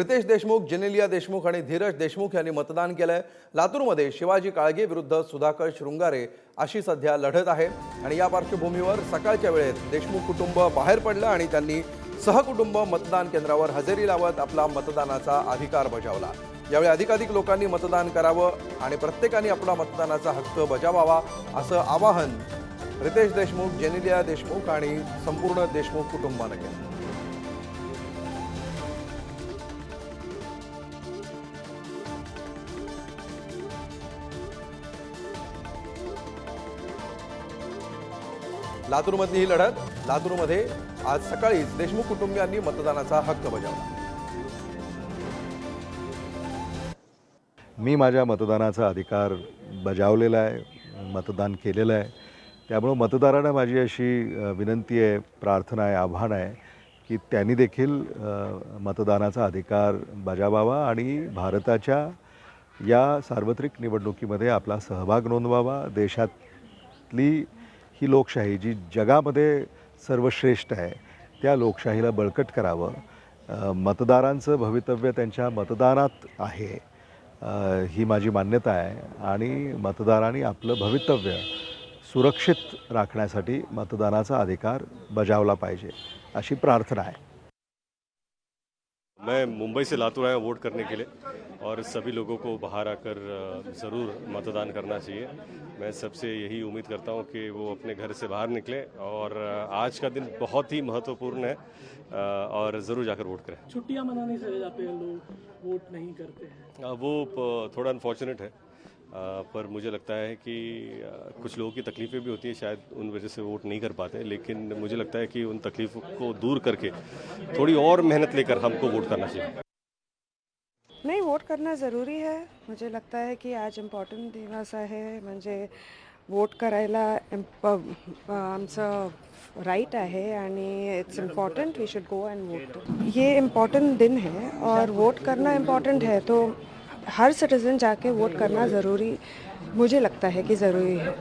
रितेश देशमुख जेनेलिया देशमुख आणि धीरज देशमुख यांनी मतदान केलंय. लातूरमध्ये शिवाजी काळगे विरुद्ध सुधाकर शृंगारे अशी सध्या लढत आहे. आणि या पार्श्वभूमीवर सकाळच्या वेळेत देशमुख कुटुंब बाहेर पडलं आणि त्यांनी सहकुटुंब मतदान केंद्रावर हजेरी लावत आपला मतदानाचा अधिकार बजावला. यावेळी अधिकाधिक लोकांनी मतदान करावं आणि प्रत्येकाने आपला मतदानाचा हक्क बजावावा असं आवाहन रितेश देशमुख जेनेलिया देशमुख आणि संपूर्ण देशमुख कुटुंबानं केलं. लातूरमधली ही लढत. लातूरमध्ये आज सकाळीच देशमुख कुटुंबियांनी मतदानाचा हक्क बजावला. मी माझ्या मतदानाचा अधिकार बजावलेला आहे मतदान केलेलं आहे. त्यामुळं मतदारांना माझी अशी विनंती आहे प्रार्थना आहे आव्हान आहे की त्यांनी देखील मतदानाचा अधिकार बजावावा आणि भारताच्या या सार्वत्रिक निवडणुकीमध्ये आपला सहभाग नोंदवावा. देशातली ही लोकशाही जी जगामध्ये सर्वश्रेष्ठ आहे त्या लोकशाहीला बळकट करावं. मतदारांचं भवितव्य त्यांच्या मतदानात आहे. ही माझी मान्यता आहे. आणि मतदारांनी आपलं भवितव्य सुरक्षित राखण्यासाठी मतदानाचा अधिकार बजावला पाहिजे अशी प्रार्थना आहे. मैं मुंबई से लातूर आया वोट करने के लिए और सभी लोगों को बाहर आकर ज़रूर मतदान करना चाहिए। मैं सबसे यही उम्मीद करता हूँ कि वो अपने घर से बाहर निकले और आज का दिन बहुत ही महत्वपूर्ण है और ज़रूर जाकर वोट करें। छुट्टियाँ मनाने चले जाते हैं लोग वोट नहीं करते हैं। वो थोड़ा अनफॉर्चुनेट है। पर मुझे लगता है कि कुछ लोगों की तकलीफ़ें भी होती हैं, शायद उन वजह से वोट नहीं कर पाते, लेकिन मुझे लगता है कि उन तकलीफ़ों को दूर करके थोड़ी और मेहनत लेकर हमको वोट करना चाहिए। नहीं, वोट करना ज़रूरी है। मुझे लगता है की आज इम्पॉर्टंट दिवस आहे म्हणजे वोट करायला आमचं राईट आहे आणि it's important we should go and vote ये इंपॉर्टेंट दिन है और वोट करना इंपॉर्टेंट है तो हर सिटीज़न जाके वोट करना ज़रूरी मुझे लगता है कि ज़रूरी है।